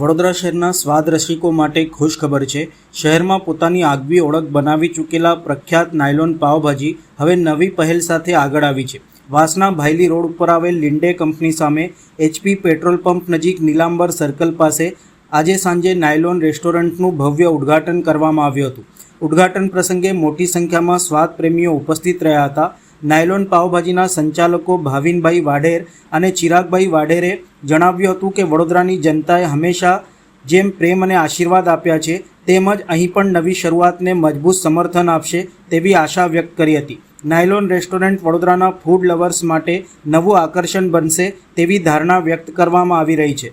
વડોદરા શહેરના સ્વાદ રસિકો માટે ખુશખબર છે. શહેરમાં પોતાની આગવી ઓળખ બનાવી ચૂકેલા પ્રખ્યાત નાયલોન પાવભાજી હવે નવી પહેલ સાથે આગળ આવી છે. વાસના ભાયલી રોડ ઉપર આવેલ લિન્ડે કંપની સામે એચપી પેટ્રોલ પંપ નજીક નીલાંબર સર્કલ પાસે આજે સાંજે નાયલોન રેસ્ટોરન્ટનું ભવ્ય ઉદ્ઘાટન કરવામાં આવ્યું હતું. ઉદ્ઘાટન પ્રસંગે મોટી સંખ્યામાં સ્વાદ પ્રેમીઓ ઉપસ્થિત રહ્યા હતા. નાયલોન પાવભાજીના સંચાલકો ભાવિનભાઈ વાઢેર અને ચિરાગભાઈ વાઢેરે જણાવ્યું હતું કે વડોદરાની જનતાએ હંમેશા જેમ પ્રેમ અને આશીર્વાદ આપ્યા છે તેમજ અહીં પણ નવી શરૂઆતને મજબૂત સમર્થન આપશે તેવી આશા વ્યક્ત કરી હતી. નાયલોન રેસ્ટોરન્ટ વડોદરાના ફૂડ લવર્સ માટે નવું આકર્ષણ બનશે તેવી ધારણા વ્યક્ત કરવામાં આવી રહી છે.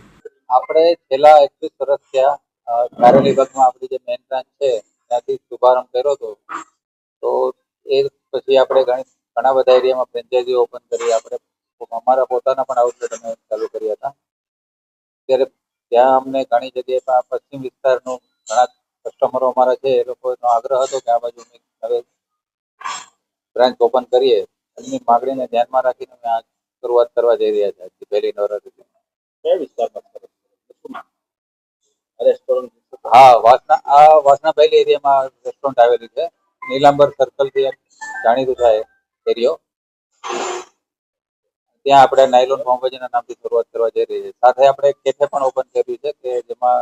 આપણે છેલ્લા એકવીસ વર્ષ થયા અ, વિભાગમાં આપણી જે મેઇન બ્રાન્ચ છે ત્યાંથી શુભારંભ કર્યો હતો. તો એ પછી આપણે ઘણી ઘણા બધા એરિયામાં ફ્રેન્ચાઇઝી ઓપન કરી આપણે અમારા પોતાના પણ આઉટલેટ અમે ચાલુ કર્યા હતા. ત્યારે ત્યાં અમને ઘણી જગ્યાએ પશ્ચિમ વિસ્તારનું ઘણા કસ્ટમરો અમારા છે એ લોકોનો આગ્રહ હતો કે આ બાજુ અમે હવે બ્રાન્ચ ઓપન કરીએ. એમની માગણીને ધ્યાનમાં રાખીને અમે આ શરૂઆત કરવા જઈ રહ્યા છે આજથી પહેલી નવરાત્રી કયા વિસ્તારમાં રેસ્ટોરન્ટ હા વાસના આ વાસના પહેલી એરિયામાં રેસ્ટોરન્ટ આવેલી છે. નીલાંબર સર્કલથી જાણીતું થાય. એરિયો ત્યાં આપણે નાયલોન પાઉંભાજીના નામથી શરૂઆત કરવા જઈ રહી છે. સાથે આપણે કેફે પણ ઓપન કર્યું છે કે જેમાં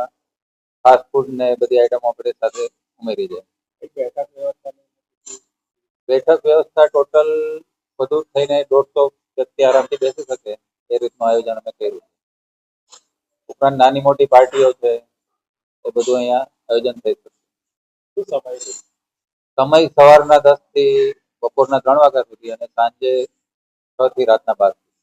ફાસ્ટ ફૂડ ને બધી આઈટમો આપણે સાથે ઉમેરી છે. બેઠક વ્યવસ્થા ટોટલ બધું થઈને દોઢસો વ્યક્તિ આરામથી બેસી શકે એ રીતનું આયોજન અમે કર્યું. ઉપરાંત નાની મોટી પાર્ટીઓ છે એ બધું અહીંયા આયોજન થઈ શકે. સમય સવારના દસથી બપોરના ત્રણ વાગ્યા સુધી અને સાંજે છ થી રાતના બાર.